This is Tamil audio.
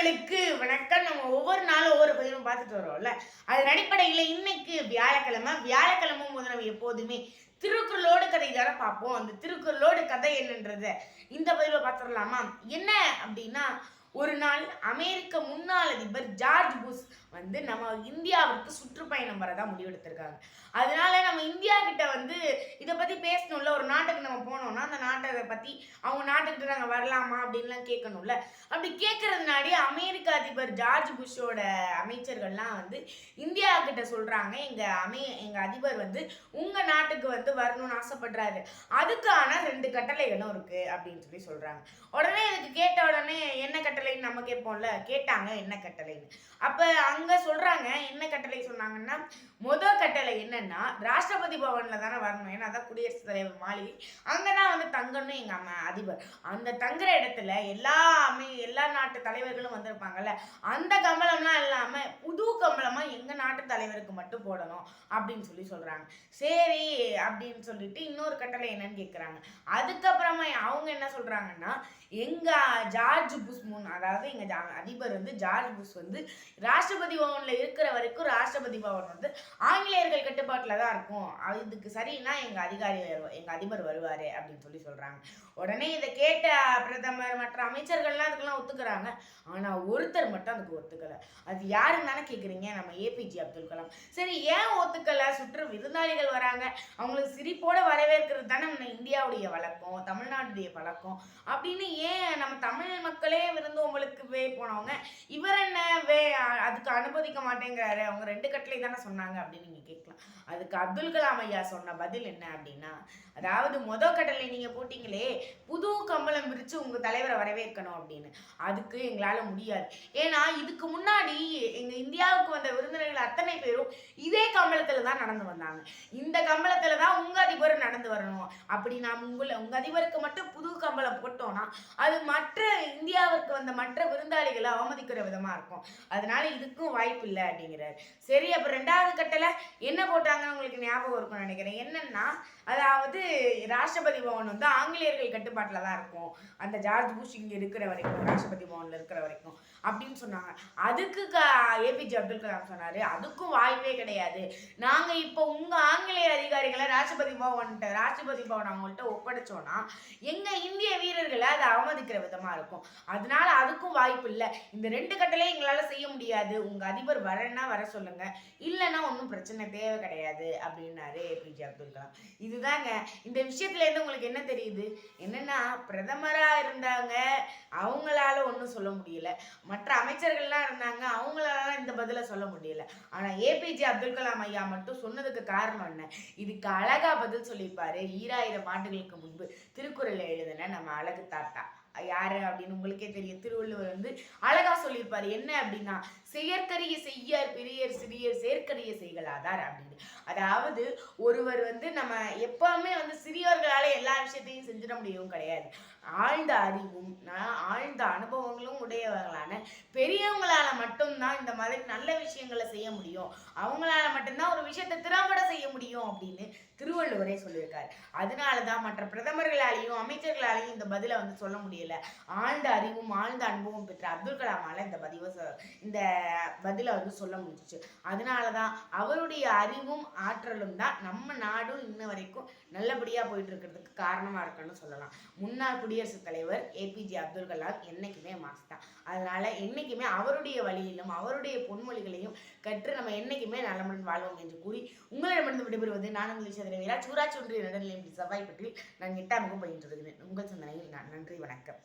உறவுகளுக்கு வணக்கம். நம்ம ஒவ்வொரு நாளும் ஒவ்வொரு பதிவும் பார்த்துட்டு வரோம்ல. அதன் அடிப்படையில் இன்னைக்கு வியாழக்கிழமை. வியாழக்கிழமை முதல் நம்ம எப்போதுமே திருக்குறளோடு கதை தானே பார்ப்போம். அந்த திருக்குறளோடு கதை என்னன்றத இந்த பதிவில் பார்த்துடலாமா? என்ன அப்படின்னா ஒரு நாள் அமெரிக்க முன்னாள் அதிபர் ஜார்ஜ் புஷ் வந்து நம்ம இந்தியாவிற்கு சுற்றுப்பயணம் வரதா முடிவெடுத்திருக்காங்க. அதனால நம்ம இந்தியா கிட்ட வந்து இதை பத்தி பேசணும்ல. ஒரு நாட்டுக்கு நம்ம போனோம்னா அந்த நாட்டை பத்தி அவங்க நாட்டுக்கிட்ட நாங்கள் வரலாமா அப்படின்லாம் கேட்கணும்ல. அப்படி கேட்கறதுனாடி அமெரிக்க அதிபர் ஜார்ஜ் புஷோட அமைச்சர்கள்லாம் வந்து இந்தியா கிட்ட சொல்றாங்க. எங்க அமே எங்க அதிபர் வந்து உங்க நாட்டுக்கு வந்து வரணும்னு ஆசைப்படுறாரு. அதுக்கான ரெண்டு கட்டளைகளும் இருக்கு அப்படின்னு சொல்லி சொல்றாங்க. உடனே இதுக்கு கேட்ட உடனே என்ன கட்டளைன்னு நம்ம கேட்போம்ல. கேட்டாங்க என்ன கட்டளைன்னு. அப்ப அங்க சொல்றாங்க என்ன கட்டளை சொன்னாங்கன்னா முதல் கட்டளை என்னன்னா ராஷ்டிரபதி பவன்ல தானே வரணும். ஏன்னா அதான் குடியரசுத் தலைவர் மாளிகை. அங்கதான் வந்து தங்கணும் எங்க அம்மா அதிபர். அந்த தங்குற இடத்துல எல்லா அமை எல்லா நாட்டு தலைவர்களும் வந்திருப்பாங்கல்ல அந்த கம்பளம்லாம் இல்லாம புது கம்பளமா எங்க நாட்டு தலைவருக்கு மட்டும் போடணும் அப்படின்னு சொல்லி சொல்கிறாங்க சரி அப்படின்னு சொல்லிட்டு இன்னொரு கட்டளை என்னன்னு கேட்குறாங்க அதுக்கப்புறமா அவங்க என்ன சொல்கிறாங்கன்னா எங்கள் ஜார்ஜ் புஷ் முன் அதாவது எங்கள் ஜா- அதிபர் வந்து ஜார்ஜ் புஷ் வந்து ராஷ்டிரபதி பவனில் இருக்கிற வரைக்கும் ராஷ்டிரபதி பவன் வந்து ஆங்கிலேயர்கள் கட்டுப்பாட்டில் தான் இருக்கும். அது இதுக்கு சரின்னா எங்கள் அதிகாரி எங்கள் அதிபர் வருவார் அப்படின்னு சொல்லி சொல்கிறாங்க உடனே இதை கேட்ட பிரதமர் மற்ற அமைச்சர்கள்லாம் அதுக்கெல்லாம் ஒத்துக்கிறாங்க. ஆனால் ஒருத்தர் மட்டும் அதுக்கு ஒத்துக்கலை. அது யாருன்னு தானே கேட்குறீங்க நம்ம ஏபிஜே அப்துல் கலாம். சரி ஏன் ஒத்துக்கல சுற்று விருந்தாளிகள் வராங்க. அவங்களுக்கு சிரிப்போட வரவேற்கிறது தானே நம்ம இந்தியாவுடைய வழக்கம் தமிழ்நாட்டுடைய பழக்கம் அப்படின்னு ஏன் நம்ம தமிழ் மக்களே விருந்தோம்பலுக்கு வே போனவங்க இவர் என்ன வே அதுக்கு அனுமதிக்க மாட்டேங்கிறாரு? அவங்க ரெண்டு கட்டளை தானே சொன்னாங்க அப்படின்னு நீங்க கேட்கலாம். அதுக்கு அப்துல் கலாம் ஐயா சொன்ன பதில் என்ன அப்படின்னா அதாவது மொத கட்டளை நீங்க போட்டீங்களே புது கம்பளம் விரிச்சு உங்க தலைவரை வரவேற்கணும் அப்படின்னு. அதுக்கு எங்களால முடியாது. ஏன்னா இதுக்கு முன்னாடி எங்க இந்தியாவுக்கு வந்த விருந்தினர்கள் அத்தனை பேரும் இதே கம்பளத்துல தான் நடந்து வந்தாங்க. இந்த கம்பளத்துல தான் உங்க அதிபர் நடந்து வரணும். அப்படி நாம் உங்களை உங்க அதிபருக்கு மட்டும் புது கம்பளம் போட்டோம்னா அது மற்ற இந்தியாவிற்கு வந்த மற்ற தொழிலாளிகளை அவமதிக்கிற விதமா இருக்கும். அதனால இதுக்கும் வாய்ப்பு இல்லை அப்படிங்கிறாரு. சரி அப்போ ரெண்டாவது கட்டளை என்ன போட்டாங்கன்னு உங்களுக்கு ஞாபகம் இருக்கும்னு நினைக்கிறேன். என்னன்னா அதாவது ராஷ்டிரபதி பவன் வந்து ஆங்கிலேயர்கள் கட்டுப்பாட்டில் தான் இருக்கும். அந்த ஜார்ஜ் புஷ் இங்கே இருக்கிற வரைக்கும் ராஷ்டிரபதி பவனில் இருக்கிற வரைக்கும் அப்படின்னு சொன்னாங்க. அதுக்கு ஏபிஜே அப்துல் கலாம் சொன்னார். அதுக்கும் வாய்ப்பே கிடையாது. நாங்கள் இப்போ உங்கள் ஆங்கிலேய அதிகாரிகளை ராஷ்டிரபதி பவன்கிட்ட ராஷ்டிரபதி பவன் அவங்கள்ட்ட ஒப்படைச்சோன்னா எங்கள் இந்திய வீரர்களை அதை அவமதிக்கிற விதமாக இருக்கும். அதனால அதுக்கும் வாய்ப்பு இல்லை. இந்த ரெண்டு கட்டளையும் எங்களால் செய்ய முடியாது. உங்கள் அதிபர் வரேன்னா வர சொல்லுங்க. இல்லைன்னா ஒன்றும் பிரச்சனை தேவை கிடையாது. அப்படின்னாரு ஏபிஜே அப்துல் கலாம். இதுதாங்க. இந்த விஷயத்துலேருந்து உங்களுக்கு என்ன தெரியுது? என்னன்னா பிரதமராக இருந்தாங்க. அவங்களால ஒன்றும் சொல்ல முடியல. மற்ற அமைச்சர்கள்லாம் இருந்தாங்க. அவங்களால இந்த பதிலை சொல்ல முடியல. ஆனால் ஏபிஜே அப்துல் கலாம் ஐயா மட்டும் சொன்னதுக்கு காரணம் என்ன? இதுக்கு அழகா பதில் சொல்லியிருப்பாரு. ஈராயிரம் ஆண்டுகளுக்கு முன்பு திருக்குறளை எழுதின நம்ம அழகு தாத்தா. யாரு அப்படின்னு உங்களுக்கே தெரியும். திருவள்ளுவர் வந்து அழகா சொல்லியிருப்பாரு. என்ன அப்படின்னா செயற்கரிய செய்யார் பெரியர் சிறியர் செயற்கரிய செய்களாதார் அப்படின்னு. அதாவது ஒருவர் வந்து நம்ம எப்பவுமே வந்து சிறியவர்களால எல்லா விஷயத்தையும் செஞ்சிட முடியவும் கிடையாது. ஆழ்ந்த அறிவும் ஆழ்ந்த அனுபவங்களும் உடையவர்களான பெரியவங்களால மட்டும்தான் இந்த மாதிரி நல்ல விஷயங்களை செய்ய முடியும். அவங்களால மட்டும்தான் ஒரு விஷயத்தை திறம்பட செய்ய முடியும் அப்படின்னு திருவள்ளுவரே சொல்லியிருக்காரு. அதனாலதான் மற்ற பிரதமர்களாலையும் அமைச்சர்களாலையும் இந்த பதிலை வந்து சொல்ல முடியல. ஆழ்ந்த அறிவும் ஆழ்ந்த அனுபவம் பெற்ற அப்துல் கலாமால இந்த பதிவை சொ- இந்த பதிலை வந்து சொல்ல முடிஞ்சிச்சு. அதனாலதான் அவருடைய அறிவும் ஆற்றலும் தான் நம்ம நாடும் இன்ன வரைக்கும் நல்லபடியாக போயிட்டு இருக்கிறதுக்கு காரணமாக இருக்குன்னு சொல்லலாம். முன்னாள் குடியரசுத் தலைவர் ஏபிஜே அப்துல் கலாம் என்றைக்குமே மாஸ் தான் அதனால் என்றைக்குமே அவருடைய வழியிலும் அவருடைய பொன்மொழிகளையும் கற்று நம்ம என்றைக்குமே நலமுடன் வாழ்வோம் என்று கூறி உங்களிடமிருந்து விடைபெறுவது நான் உங்கள் சந்திரவீரா சூராச்சி ஒன்றிய நடுநிலையம் செவ்வாய் பற்றி நான் எட்டாமுகம் பயின்று வருகிறேன் உங்கள் சிந்தனையில் நான் நன்றி வணக்கம்.